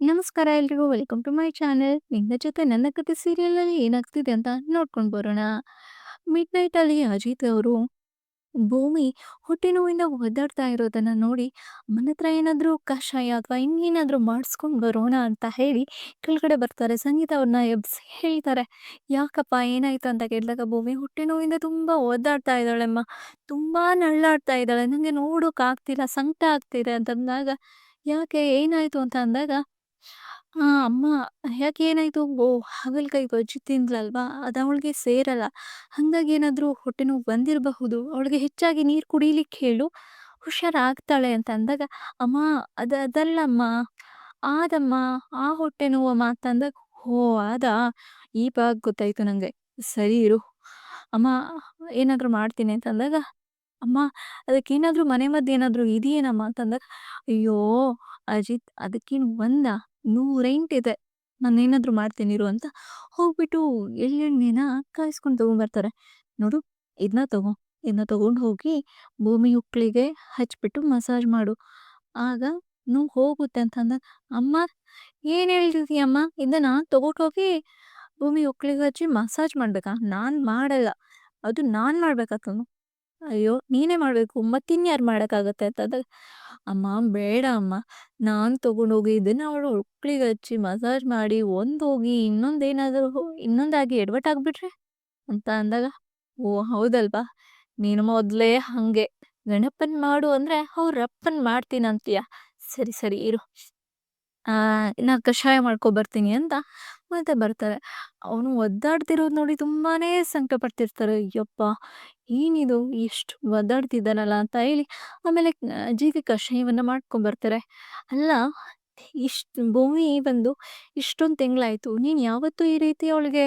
ನಮಸ್ಕಾರ ಎಲ್ರಿಗೂ. Welcome to my channel. ನಿನ್ನ ಜೊತೆ ನನ್ನ ಕತೆ ಸೀರಿಯಲಲ್ಲಿ ಏನಾಗ್ತಿದೆ ಅಂತ ನೋಡ್ಕೊಂಡು ಬರೋಣ. ಮಿಡ್ ನೈಟಲ್ಲಿ ಅಜಿತ್ ಅವರು ಭೂಮಿ ಹೊಟ್ಟೆ ನೋವಿಂದ ಒದ್ದಾಡ್ತಾ ಇರೋದನ್ನ ನೋಡಿ ಅಮ್ಮನ ಹತ್ರ ಏನಾದರೂ ಕಷಾಯ ಅಥವಾ ಇನ್ನೇನಾದರೂ ಮಾಡಿಸ್ಕೊಂಡು ಬರೋಣ ಅಂತ ಹೇಳಿ ಕೆಳಗಡೆ ಬರ್ತಾರೆ. ಸಂಗೀತ ಅವ್ರನ್ನ ಎಬ್ಸಿ ಹೇಳ್ತಾರೆ, ಯಾಕಪ್ಪ ಏನಾಯ್ತು ಅಂತ ಕೇಳಿದಾಗ ಭೂಮಿ ಹೊಟ್ಟೆ ನೋವಿಂದ ತುಂಬ ಒದ್ದಾಡ್ತಾ ಇದ್ದಾಳೆಮ್ಮ, ತುಂಬ ನಳ್ಳಾಡ್ತಾ ಇದ್ದಾಳೆ, ನನಗೆ ನೋಡೋಕ್ಕಾಗ್ತಿಲ್ಲ, ಸಂಕಟ ಆಗ್ತಿದೆ. ಅಂತಂದಾಗ ಯಾಕೆ? ಏನಾಯ್ತು? ಅಂತ ಅಂದಾಗ ಆ! ಅಮ್ಮ ಯಾಕೆ ಏನಾಯ್ತು? ಓಹ್! ಹಾಗಲಕಾಯಿ ಬಜ್ಜಿ ತಿಂದ್ಲಲ್ವಾ? ಅದು ಅವಳಿಗೆ ಸೇರಲ್ಲ. ಹಂಗಾಗಿ ಏನಾದ್ರೂ ಹೊಟ್ಟೆ ನೋವು ಬಂದಿರಬಹುದು. ಅವಳಿಗೆ ಹೆಚ್ಚಾಗಿ ನೀರು ಕುಡಿಲಿಕ್ಕೆ ಹೇಳು, ಹುಷಾರಾಗ್ತಾಳೆ ಅಂತ ಅಂದಾಗ, ಅಮ್ಮ ಅದು ಅದಲ್ಲಮ್ಮ, ಆದಮ್ಮ, ಆ ಹೊಟ್ಟೆ ನೋವಮ್ಮ ಅಂತ ಅಂದಾಗ, ಓಹ್! ಅದಾ? ಈವಾಗ ಗೊತ್ತಾಯ್ತು ನಂಗೆ. ಸರಿ ಇರು. ಅಮ್ಮ ಏನಾದರೂ ಮಾಡ್ತೀನಿ ಅಂತ ಅಂದಾಗ, ಅಮ್ಮ ಅದಕ್ಕೇನಾದ್ರೂ ಮನೆಮದ್ದು ಏನಾದ್ರೂ ಇದೆಯೇನಮ್ಮ ಅಂತಂದಾಗ, ಅಯ್ಯೋ! ಅಜಿತ್ ಅದಕ್ಕೇನು ಒಂದಾ? 108 ಇದೆ. ನಾನೇನಾದ್ರೂ ಮಾಡ್ತೀನಿ ಇರು ಅಂತ ಹೋಗ್ಬಿಟ್ಟು ಎಳ್ಳೆಣ್ಣೆನ ಕಾಯಿಸ್ಕೊಂಡು ತಗೊಂಬರ್ತಾರೆ. ನೋಡು ಇದನ್ನ ತಗೋ. ಇದನ್ನ ತಗೊಂಡು ಹೋಗಿ ಭೂಮಿ ಉಕ್ಳಿಗೆ ಹಚ್ಬಿಟ್ಟು ಮಸಾಜ್ ಮಾಡು. ಆಗ ನೋವು ಹೋಗುತ್ತೆ ಅಂತ ಅಂದಾಗ, ಅಮ್ಮ ಏನು ಹೇಳ್ತಿದೀಯಮ್ಮ? ಇದನ್ನ ತಗೊಂಡು ಹೋಗಿ ಭೂಮಿ ಉಕ್ಳಿಗೆ ಹಚ್ಚಿ ಮಸಾಜ್ ಮಾಡ್ಬೇಕಾ? ನಾನು ಮಾಡಲ್ಲ. ಅದು ನಾನು ಮಾಡ್ಬೇಕಾತನು. ಅಯ್ಯೋ! ನೀನೇ ಮಾಡಬೇಕು. ಮತ್ತಿನ್ಯಾರು ಮಾಡೋಕ್ಕಾಗತ್ತೆ ಅಂತ ಅಮ್ಮ ಬೇಡ ಅಮ್ಮ. ನಾನು ತಗೊಂಡೋಗಿ ಇದನ್ನ ಅವಳು ಹುಕ್ಳಿಗೆ ಹಚ್ಚಿ ಮಸಾಜ್ ಮಾಡಿ ಒಂದು ಹೋಗಿ ಇನ್ನೊಂದೇನಾದರೂ ಇನ್ನೊಂದಾಗಿ ಎಡವಟ್ಟಾಗ್ಬಿಟ್ರೆ ಅಂತ ಅಂದಾಗ, ಓ ಹೌದಲ್ವಾ? ನೀನು ಮೊದಲೇ ಹಾಗೆ. ಗಣಪನ್ ಮಾಡು ಅಂದರೆ ಅವ್ರಪ್ಪನ್ ಮಾಡ್ತೀನಂತೀಯ. ಸರಿ ಸರಿ ಇರು. ಆ ನಾ ಕಷಾಯ ಮಾಡ್ಕೊಬರ್ತೀನಿ ಅಂತ ಮತ್ತೆ ಬರ್ತಾರೆ. ಅವನು ಒದ್ದಾಡ್ತಿರೋದು ನೋಡಿ ತುಂಬಾನೇ ಸಂಕಟ ಪಡ್ತಿರ್ತಾರೆ. "ಅಯ್ಯಪ್ಪ! ಏನಿದು ಎಷ್ಟು ಒದ್ದಾಡ್ತಿದ್ದಾನಲ್ಲ ಅಂತ ಹೇಳಿ ಆಮೇಲೆ ಅಜ್ಜಿಗೆ ಕಷಾಯವನ್ನು ಮಾಡ್ಕೊಂಬರ್ತಾರೆ. ಅಲ್ಲ ಇಷ್ಟು ಭೂಮಿ ಬಂದು ಇಷ್ಟೊಂದು ತಿಂಗಳಾಯ್ತು. ನೀನು ಯಾವತ್ತೂ ಈ ರೀತಿ ಅವಳಿಗೆ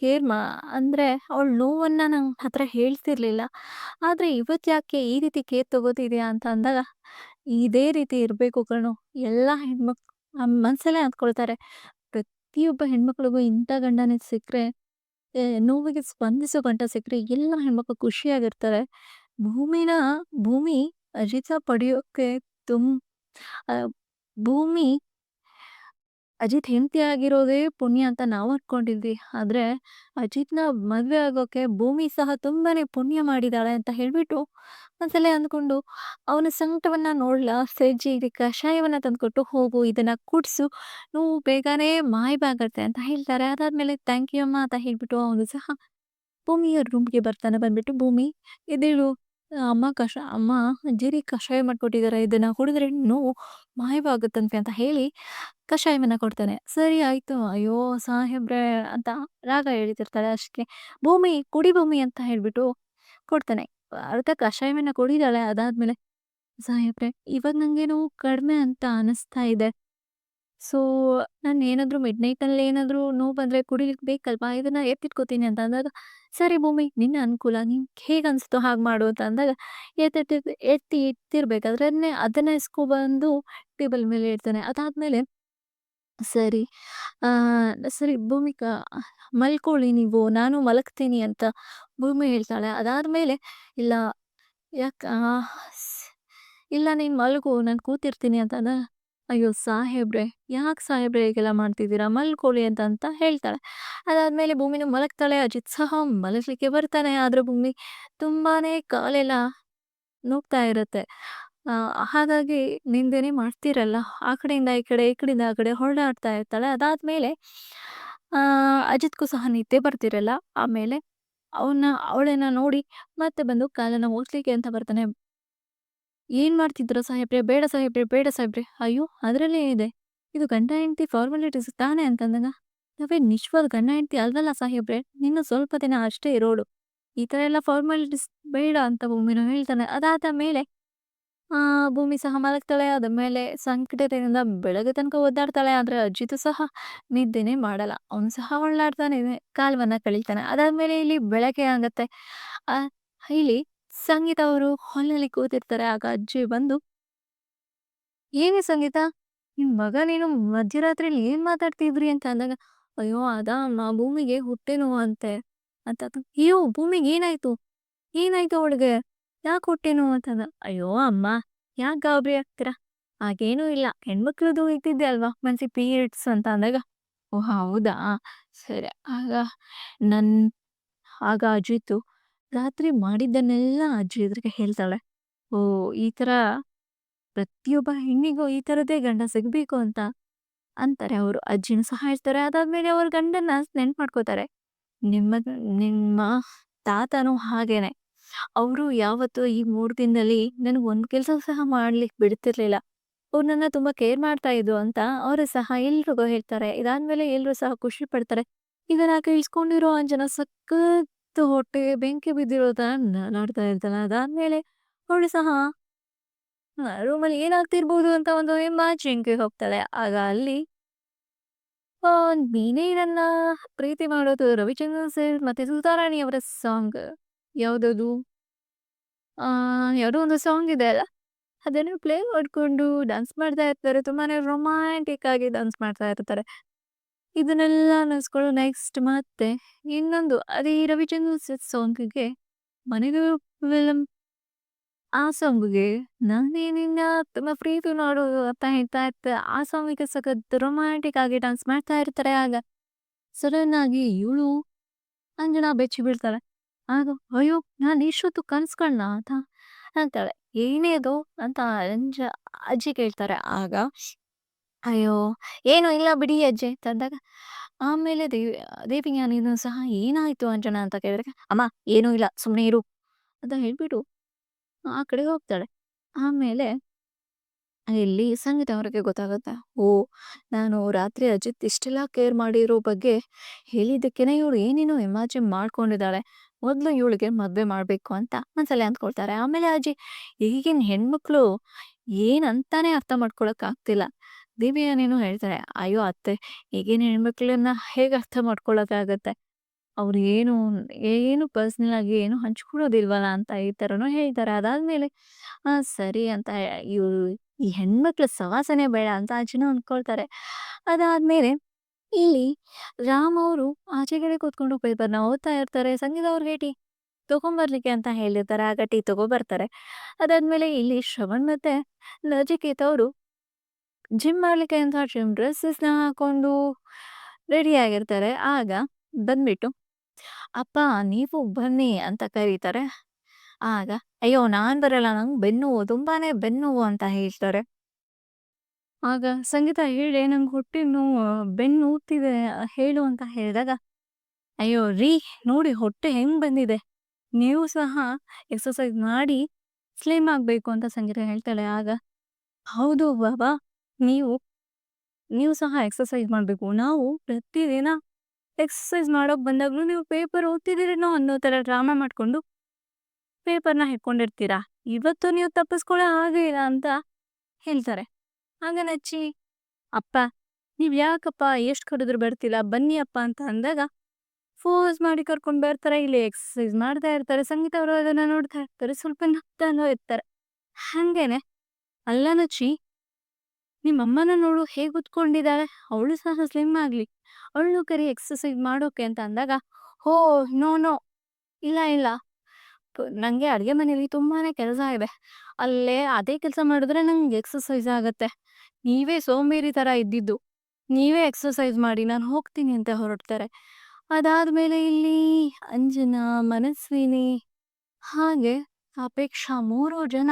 ಕೇರ್ ಮಾ ಅಂದರೆ ಅವಳ ನೋವನ್ನ ನನ್ನ ಹತ್ರ ಹೇಳ್ತಿರ್ಲಿಲ್ಲ. ಆದರೆ ಇವತ್ತು ಯಾಕೆ ಈ ರೀತಿ ಕೇರ್ ತಗೋತಿದ್ಯಾ ಅಂತ ಅಂದಾಗ, ಇದೇ ರೀತಿ ಇರಬೇಕು ಕಣೋ. ಎಲ್ಲ ಹೆಣ್ಮಕ್ ಮನಸ್ಸಲ್ಲೇ ಅಂದ್ಕೊಳ್ತಾರೆ. ಪ್ರತಿಯೊಬ್ಬ ಹೆಣ್ಮಕ್ಳಿಗೂ ಇಂಥ ಗಂಡನೇ ಸಿಕ್ಕರೆ ನೋವಿಗೆ ಸ್ಪಂದಿಸೋ ಗಂಟ ಸಿಕ್ಕರೆ ಎಲ್ಲ ಹೆಣ್ಮಕ್ಳು ಖುಷಿಯಾಗಿರ್ತಾರೆ. ಭೂಮಿನ, ಭೂಮಿ ಅಜಿತ ಪಡೆಯೋಕ್ಕೆ ತುಂಬ ಭೂಮಿ ಅಜಿತ್ ಹೆಂಡತಿ ಆಗಿರೋದೇ ಪುಣ್ಯ ಅಂತ ನಾವು ಅನ್ಕೊಂಡಿದ್ವಿ. ಆದ್ರೆ ಅಜಿತ್‌ನ ಮದುವೆ ಆಗೋಕೆ ಭೂಮಿ ಸಹ ತುಂಬಾನೇ ಪುಣ್ಯ ಮಾಡಿದಾಳೆ ಅಂತ ಹೇಳ್ಬಿಟ್ಟು ಒಂದ್ಸಲ ಅಂದ್ಕೊಂಡು ಅವನ ಸಂಕಟವನ್ನ ನೋಡ್ಲ ಇಲ್ಲಿ ಕಷಾಯವನ್ನ ತಂದ್ಕೊಟ್ಟು, ಹೋಗು ಇದನ್ನ ಕುಡ್ಸು, ನೋವು ಬೇಗನೆ ಮಾಯವಾಗತ್ತೆ ಅಂತ ಹೇಳ್ತಾರೆ. ಅದಾದ್ಮೇಲೆ ಥ್ಯಾಂಕ್ ಯು ಅಮ್ಮ ಅಂತ ಹೇಳ್ಬಿಟ್ಟು ಅವನು ಸಹ ಭೂಮಿಯ ರೂಮ್‌ಗೆ ಬರ್ತಾನೆ. ಬಂದ್ಬಿಟ್ಟು ಭೂಮಿ ಎದ್ದೇಳು. ಅಮ್ಮ ಕಷ, ಅಮ್ಮ ಅಜ್ಜಿರಿ ಕಷಾಯ ಮಾಡ್ಕೊಟ್ಟಿದ್ದಾರೆ. ಇದನ್ನ ಕುಡಿದ್ರೆ ನೋವು ಮಾಯವಾಗುತ್ತಂತೆ ಅಂತ ಹೇಳಿ ಕಷಾಯವನ್ನ ಕೊಡ್ತಾನೆ. ಸರಿ ಆಯ್ತು. ಅಯ್ಯೋ! ಸಾಹೇಬ್ರೆ ಅಂತ ರಾಗ ಹೇಳ್ತಿರ್ತಾಳೆ ಅಷ್ಟಕ್ಕೆ. ಭೂಮಿ, ಕುಡಿ ಭೂಮಿ ಅಂತ ಹೇಳ್ಬಿಟ್ಟು ಕೊಡ್ತಾನೆ. ಅರ್ಧ ಕಷಾಯವನ್ನ ಕುಡಿದಾಳೆ. ಅದಾದ್ಮೇಲೆ, ಸಾಹೇಬ್ರೆ, ಇವಾಗ ನನಗೇನೋ ನೋವು ಕಡಿಮೆ ಅಂತ ಅನಿಸ್ತಾ ಇದೆ. ಸೊ ನಾನು ಏನಾದರೂ ಮಿಡ್ ನೈಟಲ್ಲಿ ಏನಾದರೂ ನೋವು ಬಂದರೆ ಕುಡಿಲಿಕ್ಕೆ ಬೇಕಲ್ವಾ? ಇದನ್ನ ಎತ್ತಿಟ್ಕೋತೀನಿ ಅಂತ ಅಂದಾಗ, ಸರಿ ಭೂಮಿ ನಿನ್ನ ಅನುಕೂಲ. ನಿಂಗೆ ಹೇಗೆ ಅನಿಸ್ತು ಹಾಗೆ ಮಾಡು ಅಂತ ಅಂದಾಗ ಎತ್ತಿ ಎತ್ತಿ ಇಟ್ಟಿರ್ಬೇಕಾದ್ರೆ ಅದನ್ನೇ ಅದನ್ನ ಎಸ್ಕೊಬಂದು ಟೇಬಲ್ ಮೇಲೆ ಇಡ್ತಾನೆ. ಅದಾದ್ಮೇಲೆ ಸರಿ ಸರಿ ಭೂಮಿ ಕ ಮಲ್ಕೊಳ್ಳಿ ನೀವು. ನಾನು ಮಲಗ್ತೀನಿ ಅಂತ ಭೂಮಿ ಹೇಳ್ತಾಳೆ. ಅದಾದ್ಮೇಲೆ ಇಲ್ಲ ಯಾಕ ಇಲ್ಲ ನೀನು ಮಲಗು ನಾನು ಕೂತಿರ್ತೀನಿ ಅಂತ ಅಯ್ಯೋ ಸಾಹೇಬ್ರೆ ಯಾಕೆ ಸಾಹೇಬ್ರೆ ಹೀಗೆಲ್ಲ ಮಾಡ್ತಿದ್ದೀರಾ? ಮಲ್ಕೊಳ್ಳಿ ಅಂತ ಅಂತ ಹೇಳ್ತಾಳೆ. ಅದಾದ್ಮೇಲೆ ಭೂಮಿನೂ ಮಲಗ್ತಾಳೆ. ಅಜಿತ್ ಸಹ ಮಲಗಲಿಕ್ಕೆ ಬರ್ತಾನೆ. ಆದ್ರೆ ಭೂಮಿ ತುಂಬಾ ಕಾಲೆಲ್ಲ ನೋಗ್ತಾ ಇರುತ್ತೆ. ಹಾಗಾಗಿ ನಿಂದೇನೆ ಮಾಡ್ತಿರಲ್ಲ. ಆ ಕಡೆಯಿಂದ ಈ ಕಡೆ, ಈ ಕಡೆಯಿಂದ ಆ ಕಡೆ ಹೊರಡಾಡ್ತಾ ಇರ್ತಾಳೆ. ಅದಾದ್ಮೇಲೆ ಅಜಿತ್‌ಗೂ ಸಹ ನಿದ್ದೆ ಬರ್ತಿರಲ್ಲ. ಆಮೇಲೆ ಅವನ್ನ ಅವಳನ್ನ ನೋಡಿ ಮತ್ತೆ ಬಂದು ಕಾಲನ್ನ ಒರೆಸ್ಲಿಕ್ಕೆ ಅಂತ ಬರ್ತಾನೆ. ಏನ್ ಮಾಡ್ತಿದ್ರು ಸಾಹೇಬ್ರೆ? ಬೇಡ ಸಾಹೇಬ್ರೆ, ಬೇಡ ಸಾಹೇಬ್ರೆ. ಅಯ್ಯೋ! ಅದ್ರಲ್ಲೇನಿದೆ? ಇದು ಗಂಡ ಹೆಂಡತಿ ಫಾರ್ಮಾಲಿಟೀಸ್ ತಾನೇ ಅಂತಂದಾಗ ನಾವೇ ನಿಶ್ವಾದ ಗಂಡ ಹೆಂಡತಿ ಅಲ್ವಲ್ಲ ಸಾಹೇಬ್ರೆ. ನಿನ್ನ ಸ್ವಲ್ಪ ದಿನ ಅಷ್ಟೇ ಇರೋಳು. ಈ ಥರ ಎಲ್ಲ ಫಾರ್ಮಾಲಿಟೀಸ್ ಬೇಡ ಅಂತ ಭೂಮಿನ ಹೇಳ್ತಾನೆ. ಅದಾದ ಮೇಲೆ ಆ ಭೂಮಿ ಸಹ ಮಲಗ್ತಾಳೆ. ಅದಾದ್ಮೇಲೆ ಸಂಕಟದಿಂದ ಬೆಳಗ್ಗೆ ತನಕ ಒದ್ದಾಡ್ತಾಳೆ. ಆದ್ರೆ ಅಜ್ಜಿತು ಸಹ ನಿದ್ದೆನೇ ಮಾಡಲ್ಲ. ಅವನು ಸಹ ಒಳ್ಳಾಡ್ತಾನೆ ಕಾಲವನ್ನ ಕಳೀತಾನೆ. ಅದಾದ್ಮೇಲೆ ಇಲ್ಲಿ ಬೆಳಗ್ಗೆ ಆಗತ್ತೆ. ಆ ಇಲ್ಲಿ ಸಂಗೀತ ಅವರು ಹಾಲ್‌ನಲ್ಲಿ ಕೂತಿರ್ತಾರೆ. ಆಗ ಅಜ್ಜಿ ಬಂದು ಏನೇ ಸಂಗೀತ? ನಿನ್ ಮಗ ನೀನು ಮಧ್ಯರಾತ್ರಿಲಿ ಏನ್ ಮಾತಾಡ್ತಿದ್ರಿ ಅಂತ ಅಂದಾಗ, ಅಯ್ಯೋ! ಅದ ನಾ ಭೂಮಿಗೆ ಹೊಟ್ಟೆ ಅಂತೆ ಅಂತ ಅಯ್ಯೋ! ಭೂಮಿಗೆ ಏನಾಯ್ತು? ಏನಾಯ್ತು ಅವಳಿಗೆ? ಯಾಕೆ ಹೊಟ್ಟೆ ಅಂತಂದ ಅಂತ ಅಯ್ಯೋ! ಅಮ್ಮ ಯಾಕೆ ಗಾಬರಿ ಆಗ್ತೀರಾ? ಹಾಗೇನೂ ಇಲ್ಲ. ಹೆಣ್ಮಕ್ಳದು ಇದ್ದಿದ್ದೆ ಅಲ್ವಾ ಮನ್ಸಿ ಪೀರಿಯಡ್ಸ್ ಅಂತ ಅಂದಾಗ, ಓ ಹೌದಾ? ಸರಿ. ಆಗ ನನ್ ಆಗ ಅಜಿತು ರಾತ್ರಿ ಮಾಡಿದ್ದನ್ನೆಲ್ಲ ಅಜ್ಜಿ ಎದುರಿಗೆ ಹೇಳ್ತಾಳೆ. ಓ, ಈ ಥರ ಪ್ರತಿಯೊಬ್ಬ ಹೆಣ್ಣಿಗೂ ಈ ಥರದ್ದೇ ಗಂಡ ಸಿಗಬೇಕು ಅಂತ ಅಂತಾರೆ ಅವರು. ಅಜ್ಜಿನ ಸಹ ಹೇಳ್ತಾರೆ. ಅದಾದ್ಮೇಲೆ ಅವ್ರ ಗಂಡನ್ನ ನೆನ್ಪು ಮಾಡ್ಕೋತಾರೆ. ನಿಮ್ಮ ನಿಮ್ಮ ತಾತನೂ ಹಾಗೇನೆ. ಅವರು ಯಾವತ್ತು ಈ ಮೂರು ದಿನದಲ್ಲಿ ನನಗೆ ಒಂದು ಕೆಲಸ ಸಹ ಮಾಡ್ಲಿಕ್ಕೆ ಬಿಡ್ತಿರ್ಲಿಲ್ಲ. ಅವ್ರು ನನ್ನ ತುಂಬಾ ಕೇರ್ ಮಾಡ್ತಾ ಇದ್ರು ಅಂತ ಅವರು ಸಹ ಎಲ್ರಿಗೂ ಹೇಳ್ತಾರೆ. ಇದಾದ್ಮೇಲೆ ಎಲ್ರೂ ಸಹ ಖುಷಿ ಪಡ್ತಾರೆ. ಇದನ್ನ ಕೇಳಿಸ್ಕೊಂಡಿರೋ ಅಂಜನ ಸಖತ್ ಹೊಟ್ಟೆಗೆ ಬೆಂಕಿ ಬಿದ್ದಿರೋದನ್ನ ನೋಡ್ತಾ ಇರ್ತಾನೆ. ಅದಾದ್ಮೇಲೆ ಅವಳು ಸಹ ರೂಮಲ್ಲಿ ಏನಾಗ್ತಿರ್ಬೋದು ಅಂತ ಒಂದು ಇಮ್ಯಾಜಿನ್‌ಗೆ ಹೋಗ್ತಾಳೆ. ಆಗ ಅಲ್ಲಿ ಆ ನೀನೇ ನನ್ನ ಪ್ರೀತಿ ಮಾಡೋದು ರವಿಚಂದ್ರನ್ ಸರ್ ಮತ್ತೆ ಸುಧಾರಾಣಿ ಅವರ ಸಾಂಗ್ ಯಾವುದದು ಆ, ಯಾವುದೋ ಒಂದು ಸಾಂಗ್ ಇದೆ ಅಲ್ಲ. ಅದನ್ನು ಪ್ಲೇ ಮಾಡಿಕೊಂಡು ಡಾನ್ಸ್ ಮಾಡ್ತಾ ಇರ್ತಾರೆ. ತುಂಬಾನೇ ರೊಮ್ಯಾಂಟಿಕ್ ಆಗಿ ಡಾನ್ಸ್ ಮಾಡ್ತಾ ಇರ್ತಾರೆ. ಇದನ್ನೆಲ್ಲ ಅನ್ನಿಸ್ಕೊಳ್ಳೋ ನೆಕ್ಸ್ಟ್ ಮತ್ತೆ ಇನ್ನೊಂದು, ಅದೇ ರವಿಚಂದ್ರನ್ ಸಾಂಗ್ಗೆ ಮನೆಗೆ ಫಿಲಮ್ ಆ ಸಾಂಗ್ಗೆ ನಾನೇ ನಿನ್ನ ತುಂಬ ಪ್ರೀತಿ ನೋಡೋದು ಅಂತ ಹೇಳ್ತಾ ಇರ್ತಾರೆ. ಆ ಸಾಂಗಿಗೆ ಸಖತ್ ರೊಮ್ಯಾಂಟಿಕ್ ಆಗಿ ಡಾನ್ಸ್ ಮಾಡ್ತಾ ಇರ್ತಾರೆ. ಆಗ ಸಡನ್ ಆಗಿ ಇವಳು ಅಂಜನ ಬೆಚ್ಚಿ ಬೀಳ್ತಾಳೆ. ಆಗ ಅಯ್ಯೋ! ನಾನು ಇಷ್ಟೊತ್ತು ಕನ್ಸ್ಕೊಳ್ಳ ಅಂತ, ಅಂತಾಳೆ. ಏನೇದು ಅಂತ ಅಂಜ ಅಜ್ಜಿ ಕೇಳ್ತಾರೆ. ಆಗ ಅಯ್ಯೋ! "ಏನು ಇಲ್ಲ ಬಿಡಿ ಅಜ್ಜಿ ತಂದಾಗ ಆಮೇಲೆ ದೇವಿ ದೇವಯಾನಿನೂ ಸಹ ಏನಾಯ್ತು ಅಂಜನಾ ಅಂತ ಕೇಳಿದ್ರೆ, ಅಮ್ಮ ಏನೂ ಇಲ್ಲ ಸುಮ್ಮನೆ ಇರು ಅಂತ ಹೇಳ್ಬಿಟ್ಟು ಆ ಕಡೆ ಹೋಗ್ತಾಳೆ. ಆಮೇಲೆ ಇಲ್ಲಿ ಸಂಗೀತ ಅವ್ರಿಗೆ ಗೊತ್ತಾಗುತ್ತೆ. ಓ ನಾನು ರಾತ್ರಿ ಅಜಿತ್ ಇಷ್ಟೆಲ್ಲ ಕೇರ್ ಮಾಡಿರೋ ಬಗ್ಗೆ ಹೇಳಿದ್ದಕ್ಕೇನೆ ಇವಳು ಏನೇನೋ ಇಮ್ಯಾಜಿನ್ ಮಾಡ್ಕೊಂಡಿದ್ದಾಳೆ. ಮೊದಲು ಇವಳಿಗೆ ಮದುವೆ ಮಾಡಬೇಕು ಅಂತ ಒಂದ್ಸಲ ಅಂದ್ಕೊಳ್ತಾರೆ. ಆಮೇಲೆ ಅಜ್ಜಿ ಈಗಿನ ಹೆಣ್ಮಕ್ಳು ಏನಂತಾನೆ ಅರ್ಥ ಮಾಡ್ಕೊಳಕ್ ಆಗ್ತಿಲ್ಲ. ದೇವಯಾನಿನೂ ಹೇಳ್ತಾರೆ, ಅಯ್ಯೋ ಅತ್ತೆ, ಈಗಿನ ಹೆಣ್ಮಕ್ಳನ್ನ ಹೇಗೆ ಅರ್ಥ ಮಾಡ್ಕೊಳಕ್ಕಾಗತ್ತೆ? ಅವ್ರು ಏನು ಏನು ಪರ್ಸ್ನಲ್ ಆಗಿ ಏನು ಹಂಚ್ಕೊಳ್ಳೋದಿಲ್ವಲ್ಲ ಅಂತ ಈ ಥರನೂ ಹೇಳ್ತಾರೆ. ಅದಾದ್ಮೇಲೆ, ಆ, ಸರಿ ಅಂತ ಇವ್ರು ಈ ಹೆಣ್ಮಕ್ಳ ಸವಾಸನೆ ಬೇಡ ಅಂತ ಆಚೆನೂ ಅಂದ್ಕೊಳ್ತಾರೆ. ಅದಾದ್ಮೇಲೆ ಇಲ್ಲಿ ರಾಮ್ ಅವರು ಆಚೆಗಡೆ ಕೂತ್ಕೊಂಡು ಪೇಪರ್‌ನ ಓದ್ತಾ ಇರ್ತಾರೆ. ಸಂಗೀತ ಅವ್ರಿಗೆ ಟೀ ತಗೊಂಬರ್ಲಿಕ್ಕೆ ಅಂತ ಹೇಳಿರ್ತಾರೆ. ಆಗ ಟೀ ತಗೊಬರ್ತಾರೆ ಅದಾದ್ಮೇಲೆ ಇಲ್ಲಿ ಶ್ರವಣ್ ಮತ್ತೆ ನಜಿಕೇತ ಅವರು ಜಿಮ್ ಮಾಡ್ಲಿಕ್ಕೆ ಅಂತ ಜಿಮ್ ಡ್ರೆಸ್ಸಸ್‌ನ ಹಾಕೊಂಡು ರೆಡಿ ಆಗಿರ್ತಾರೆ. ಆಗ ಬಂದ್ಬಿಟ್ಟು ಅಪ್ಪ ನೀವು ಬನ್ನಿ ಅಂತ ಕರೀತಾರೆ. ಆಗ ಅಯ್ಯೋ! ನಾನ್ ಬರಲ್ಲ ನಂಗೆ ಬೆನ್ನುವು ತುಂಬಾನೇ ಬೆನ್ನುವು ಅಂತ ಹೇಳ್ತಾರೆ. ಆಗ ಸಂಗೀತ ಹೇಳಿ ನಂಗೆ ಹೊಟ್ಟೆ ನೋವು ಬೆನ್ನು ಊದ್ತಿದೆ ಹೇಳು ಅಂತ ಹೇಳಿದಾಗ, ಅಯ್ಯೋ ರೀ ನೋಡಿ ಹೊಟ್ಟೆ ಹೆಂಗ್ ಬಂದಿದೆ. ನೀವು ಸಹ ಎಕ್ಸಸೈಸ್ ಮಾಡಿ ಸ್ಲಿಮ್ ಆಗಬೇಕು ಅಂತ ಸಂಗೀತ ಹೇಳ್ತಾಳೆ. ಆಗ ಹೌದು ಬಾಬಾ ನೀವು ನೀವು ಸಹ ಎಕ್ಸಸೈಸ್ ಮಾಡಬೇಕು. ನಾವು ಪ್ರತಿದಿನ ಎಕ್ಸರ್ಸೈಸ್ ಮಾಡೋಕೆ ಬಂದಾಗಲೂ ನೀವು ಪೇಪರ್ ಓದ್ತಿದ್ದೀರೇನೋ ಅನ್ನೋ ಥರ ಡ್ರಾಮಾ ಮಾಡ್ಕೊಂಡು ಪೇಪರ್‌ನ ಹಿಡ್ಕೊಂಡಿರ್ತೀರಾ. ಇವತ್ತು ನೀವು ತಪ್ಪಿಸ್ಕೊಳ್ಳೋ ಹಾಗೆ ಇಲ್ಲ ಅಂತ ಹೇಳ್ತಾರೆ. ಆಗ ನಚ್ಚಿ, ಅಪ್ಪ, ನೀವು ಯಾಕಪ್ಪ ಎಷ್ಟು ಕಡಿದ್ರು ಬರ್ತಿಲ್ಲ ಬನ್ನಿ ಅಪ್ಪ ಅಂತ ಅಂದಾಗ ಫೋಸ್ ಮಾಡಿ ಕರ್ಕೊಂಡು ಬರ್ತಾರೆ. ಇಲ್ಲಿ ಎಕ್ಸರ್ಸೈಸ್ ಮಾಡ್ತಾ ಇರ್ತಾರೆ. ಸಂಗೀತ ಅವರು ಅದನ್ನು ನೋಡ್ತಾ ಇರ್ತಾರೆ. ಸ್ವಲ್ಪ ನಗ್ತಾನೋ ಇರ್ತಾರೆ. ಹಂಗೇನೆ, ಅಲ್ಲ ನಚ್ಚಿ ನಿಮ್ಮ ಅಮ್ಮನ ನೋಡು ಹೇಗೆ ಉತ್ಕೊಂಡಿದ್ದಾಳೆ ಅವಳು ಸಹ ಸ್ಲಿಮ್ ಆಗ್ಲಿ. ಅವಳು ಕರಿ ಎಕ್ಸಸೈಸ್ ಮಾಡೋಕೆ ಅಂತ ಅಂದಾಗ, ಹೋ ನೋ ನೋ ಇಲ್ಲ ಇಲ್ಲ ನಂಗೆ ಅಡುಗೆ ಮನೇಲಿ ತುಂಬಾನೇ ಕೆಲಸ ಇದೆ. ಅಲ್ಲೇ ಅದೇ ಕೆಲಸ ಮಾಡಿದ್ರೆ ನಂಗೆ ಎಕ್ಸಸೈಸ್ ಆಗತ್ತೆ. ನೀವೇ ಸೋಂಬೇರಿ ಥರ ಇದ್ದಿದ್ದು. ನೀವೇ ಎಕ್ಸಸೈಸ್ ಮಾಡಿ ನಾನು ಹೋಗ್ತೀನಿ ಅಂತ ಹೊರಡ್ತಾರೆ. ಅದಾದ್ಮೇಲೆ ಇಲ್ಲಿ ಅಂಜನಾ, ಮನಸ್ವಿನಿ ಹಾಗೆ ಅಪೇಕ್ಷಾ ಮೂರು ಜನ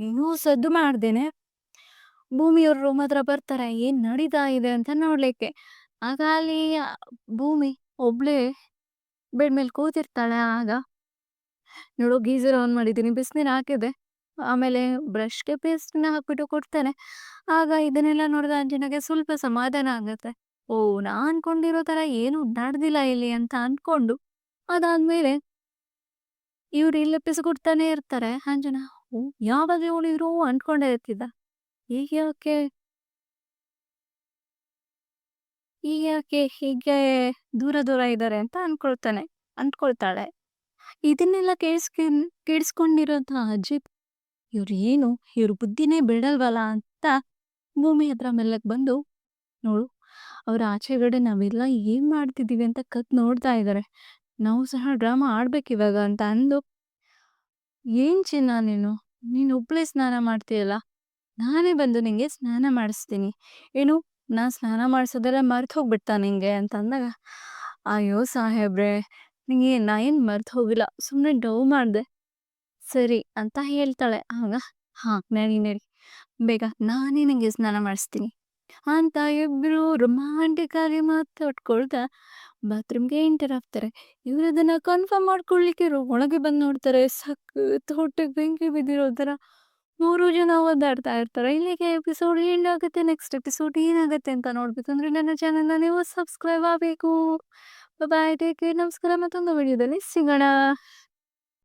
ಇನ್ನೂ ಸದ್ದು ಮಾಡ್ದೇನೆ ಭೂಮಿಯವ್ರ ರೂಮ್ ಹತ್ರ ಬರ್ತಾರೆ. ಏನ್ ನಡೀತಾ ಇದೆ ಅಂತ ನೋಡ್ಲಿಕ್ಕೆ. ಆಗ ಅಲ್ಲಿ ಭೂಮಿ ಒಬ್ಳೆ ಬೆಡ್ ಮೇಲೆ ಕೂತಿರ್ತಾಳೆ. ಆಗ ನೋಡು ಗೀಸರ್ ಆನ್ ಮಾಡಿದ್ದೀನಿ, ಬಿಸಿನೀರು ಹಾಕಿದೆ. ಆಮೇಲೆ ಬ್ರಷ್‌ಗೆ ಪೇಸ್ಟ್‌ನ ಹಾಕ್ಬಿಟ್ಟು ಕೊಡ್ತಾನೆ. ಆಗ ಇದನ್ನೆಲ್ಲ ನೋಡಿದ ಅಂಜನಾಗೆ ಸ್ವಲ್ಪ ಸಮಾಧಾನ ಆಗುತ್ತೆ. ಓ ನಾ ಅನ್ಕೊಂಡಿರೋ ತರ ಏನು ನಡೆದಿಲ್ಲ ಇಲ್ಲಿ ಅಂತ ಅನ್ಕೊಂಡು, ಅದಾದ್ಮೇಲೆ ಇವ್ರು ಇಲ್ಲಿ ಪಿಸುಗುಡ್ತಾನೆ ಇರ್ತಾರೆ. ಅಂಜನ! ಯಾವಾಗ ಇವಳಿದ್ರು ಅನ್ಕೊಂಡೇ ಇರ್ತಿದ್ದ. ಈಗ ಯಾಕೆ ಈಗ ಯಾಕೆ ಹೀಗೆ ದೂರ ದೂರ ಇದ್ದಾರೆ ಅಂತ ಅನ್ಕೊಳ್ತಾನೆ ಅಂದ್ಕೊಳ್ತಾಳೆ. ಇದನ್ನೆಲ್ಲ ಕೇಳಿಸ್ ಕೇಳಿಸ್ಕೊಂಡಿರೋಂಥ ಅಜಿತ್ ಇವ್ರು ಏನು ಇವ್ರ ಬುದ್ಧಿನೇ ಬಿಡಲ್ವಲ್ಲ ಅಂತ ಭೂಮಿ ಹತ್ರ ಮೆಲ್ಲಕ್ಕೆ ಬಂದು ನೋಡು ಅವ್ರ ಆಚೆಗಡೆ ನಾವೆಲ್ಲ ಏನ್ ಮಾಡ್ತಿದ್ದೀವಿ ಅಂತ ಕತ್ ನೋಡ್ತಾ ಇದ್ದಾರೆ. ನಾವು ಸಹ ಡ್ರಾಮಾ ಆಡ್ಬೇಕಿವಾಗ ಅಂತ ಅಂದು ಏನ್ ಚಿನ್ನ ನೀನು ನೀನು ಒಬ್ಳೆ ಸ್ನಾನ ಮಾಡ್ತೀಯಲ್ಲ ನಾನೇ ಬಂದು ನಿಂಗೆ ಸ್ನಾನ ಮಾಡಿಸ್ತೀನಿ. ಏನು ನಾ ಸ್ನಾನ ಮಾಡಿಸೋದೆಲ್ಲ ಮರ್ತು ಹೋಗ್ಬಿಡ್ತಾ ನಿಂಗೆ ಅಂತ ಅಂದಾಗ, ಅಯ್ಯೋ ಸಾಹೇಬ್ರೆ ನಿಂಗೆ ನಾ ಏನು ಮರ್ತು ಹೋಗಿಲ್ಲ ಸುಮ್ಮನೆ ಡವ್ ಮಾಡಿದೆ ಸರಿ ಅಂತ ಹೇಳ್ತಾಳೆ. ಆಗ ಹಾಂ ನಡಿ ನಡಿ ಬೇಗ ನಾನೇ ನಿಂಗೆ ಸ್ನಾನ ಮಾಡಿಸ್ತೀನಿ ಅಂತ ಇಬ್ಬರು ರೊಮ್ಯಾಂಟಿಕ್ ಆಗಿ ಮಾತಾಡ್ಕೊಳ್ತಾ ಬಾತ್ರೂಮ್‌ಗೆ ಎಂಟರ್ ಆಗ್ತಾರೆ. ಇವ್ರು ಅದನ್ನ ಕನ್ಫರ್ಮ್ ಮಾಡ್ಕೊಳ್ಲಿಕ್ಕೆ ಒಳಗೆ ಬಂದು ನೋಡ್ತಾರೆ. ಸಕ್ಕ ಹೊಟ್ಟೆಗೆ ಬೆಂಕಿ ಬಿದ್ದಿರೋ ಥರ ಮೂರು ಜನ ಒದ್ದಾಡ್ತಾ ಇರ್ತಾರೆ. ಇಲ್ಲಿಗೆ ಎಪಿಸೋಡ್ ಎಂಡ್ ಆಗುತ್ತೆ. ನೆಕ್ಸ್ಟ್ ಎಪಿಸೋಡ್ ಏನಾಗುತ್ತೆ ಅಂತ ನೋಡ್ಬೇಕಂದ್ರೆ ನನ್ನ ಚಾನೆಲ್‌ನ ನೀವು ಸಬ್ಸ್ಕ್ರೈಬ್ ಆಗಬೇಕು ಬಾಯ್ ಟೇಕ್ ಕೇರ್ ನಮಸ್ಕಾರ ಮತ್ತೊಂದು ವಿಡಿಯೋದಲ್ಲಿ ಸಿಗೋಣ.